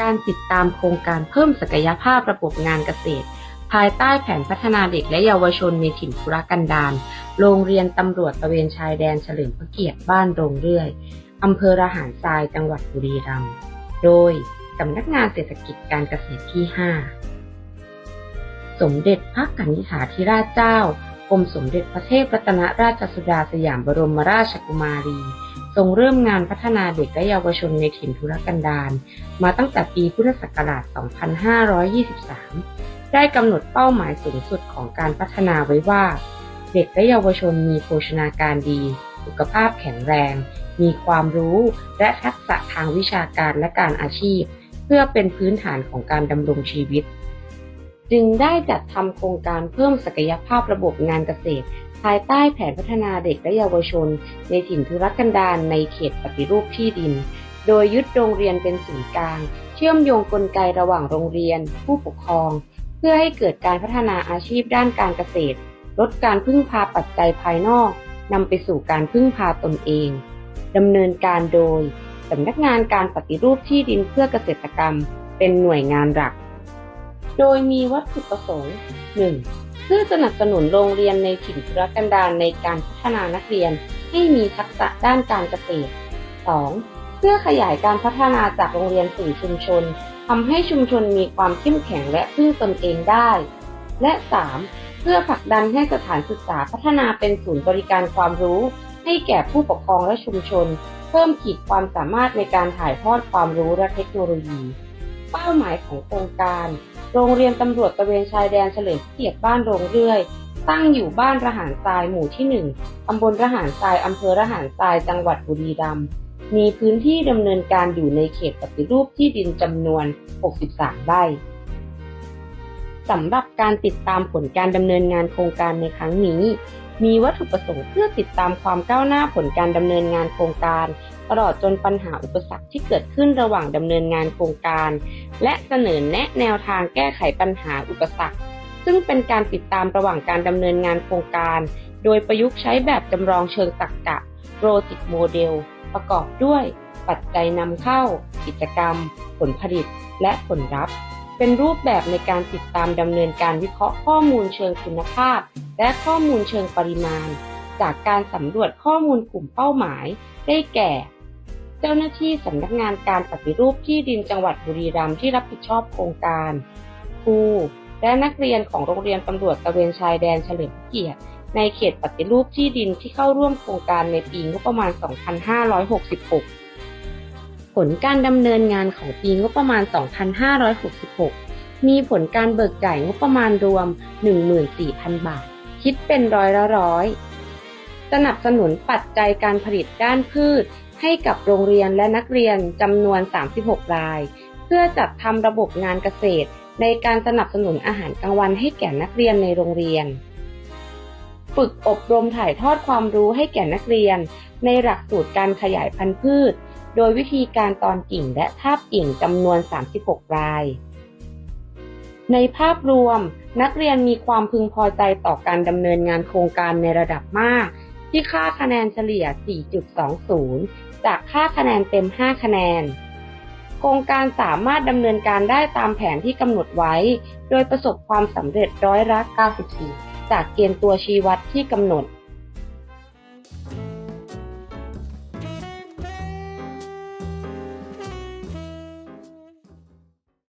การติดตามโครงการเพิ่มศักยภาพระบบงานเกษตร ภายใต้แผนพัฒนาเด็กและเยาวชนในถิ่นธุรกันดารโรงเรียนตำรวจตะเวนชายแดนเฉลิมพระเกียรติบ้านโรงเรื่อยอำเภอระหารทรายจังหวัดบุรีรัมย์โดยสำนักงานเศรษฐกิจการเกษตรที่ 5 สมเด็จพระกนิษฐาธิราชเจ้า กรมสมเด็จพระเทพรัตนราชสุดาสยามบรมราชกุมารี ทรงเริ่มงานพัฒนาเด็กและเยาวชนในถิ่นธุรกันดารมาตั้งแต่ปีพุทธศักราช 2523 ได้กำหนดเป้าหมายสูงสุดของการพัฒนาไว้ว่า เด็กและเยาวชนมีโภชนาการดี สุขภาพแข็งแรง มีความรู้และทักษะทางวิชาการและการอาชีพ เพื่อเป็นพื้นฐานของการดำรงชีวิต จึงได้จัดทำโครงการเพิ่มศักยภาพระบบงานเกษตร ภายใต้แผนพัฒนาเด็กและเยาวชน ในถิ่นธุรกันดารในเขตปฏิรูปที่ดิน โดยยึดโรงเรียนเป็นศูนย์กลาง เชื่อมโยงกลไกระหว่างโรงเรียน ผู้ปกครอง เพื่อให้เกิดการพัฒนาอาชีพด้านการเกษตร ลดการพึ่งพาปัจจัยภายนอกนำไปสู่การพึ่งพาตนเองดำเนินการโดยสำนักงานการปฏิรูปที่ดินเพื่อเกษตรกรรม เป็นหน่วยงานหลัก โดยมีวัตถุประสงค์ 1. เพื่อสนับสนุนโรงเรียนในถิ่นธุรกันดารในการพัฒนานักเรียนให้มีทักษะด้านการเกษตร 2. เพื่อขยายการพัฒนาจากโรงเรียนสู่ชุมชนทำให้ชุมชนมีความเข้มแข็งและพึ่งตนเองได้ และ 3. เพื่อผลักดันให้สถานศึกษาพัฒนาเป็นศูนย์บริการความรู้ ให้แก่ผู้ปกครองและชุมชน เพิ่มขีดความสามารถในการถ่ายทอดความรู้และเทคโนโลยี เป้าหมายของโครงการ โรงเรียนตำรวจตะเวนชายแดนเฉลิมเกียรติบ้านโรงเรื่อย ตั้งอยู่บ้านระหารทรายหมู่ที่ 1 ตำบลระหารทรายอำเภอระหารทรายจังหวัดบุรีรัมย์ มีพื้นที่ดำเนินการอยู่ในเขตปฏิรูปที่ดินจำนวน 63 ไร่สำหรับการติดตามผลการดำเนินงานโครงการในครั้งนี้ มีวัตถุประสงค์เพื่อติดตามความก้าวหน้าผลการดำเนินงานโครงการ ตลอดจนปัญหาอุปสรรคที่เกิดขึ้นระหว่างดำเนินงานโครงการ และเสนอแนะแนวทางแก้ไขปัญหาอุปสรรค ซึ่งเป็นการติดตามระหว่างการดำเนินงานโครงการ โดยประยุกต์ใช้แบบจำลองเชิงตรรกะโรติกโมเดลประกอบด้วย ปัจจัยนำเข้า กิจกรรม ผลผลิต และผลลัพธ์ เป็นรูปแบบในการติดตามดำเนินการวิเคราะห์ข้อมูลเชิงคุณภาพ และข้อมูลเชิงปริมาณ จากการสำรวจข้อมูลกลุ่มเป้าหมาย ได้แก่ เจ้าหน้าที่สำนักงานการปฏิรูปที่ดินจังหวัดบุรีรัมย์ที่รับผิดชอบโครงการครูและนักเรียนของโรงเรียนตำรวจตะเวนชายแดนเฉลิมเกียรติในเขตปฏิรูปที่ดินที่เข้าร่วมโครงการในปีงบประมาณ 2566 ลการดำเนินงานของปีงบประมาณ 2566 มีผลการเบิกจ่ายงบประมาณรวม 14,000 บาท คิดเป็นร้อยละร้อย สนับสนุนปัจจัยการผลิตด้านพืช ให้กับโรงเรียนและนักเรียนจำนวน 36 ราย เพื่อจัดทำระบบงานเกษตร ในการสนับสนุนอาหารกลางวันให้แก่นักเรียนในโรงเรียน ฝึกอบรมถ่ายทอดความรู้ให้แก่นักเรียน ในหลักสูตรการขยายพันธุ์พืช โดยวิธีการตอนกิ่งและทาบกิ่งจำนวน 36 ราย ในภาพรวม นักเรียนมีความพึงพอใจต่อการดำเนินงานโครงการในระดับมาก ที่ค่าคะแนนเฉลี่ย 4.20 จากค่าคะแนนเต็ม 5 คะแนน โครงการสามารถดำเนินการได้ตามแผนที่กำหนดไว้ โดยประสบความสำเร็จร้อยละ94 จากเกณฑ์ตัวชี้วัดที่กำหนด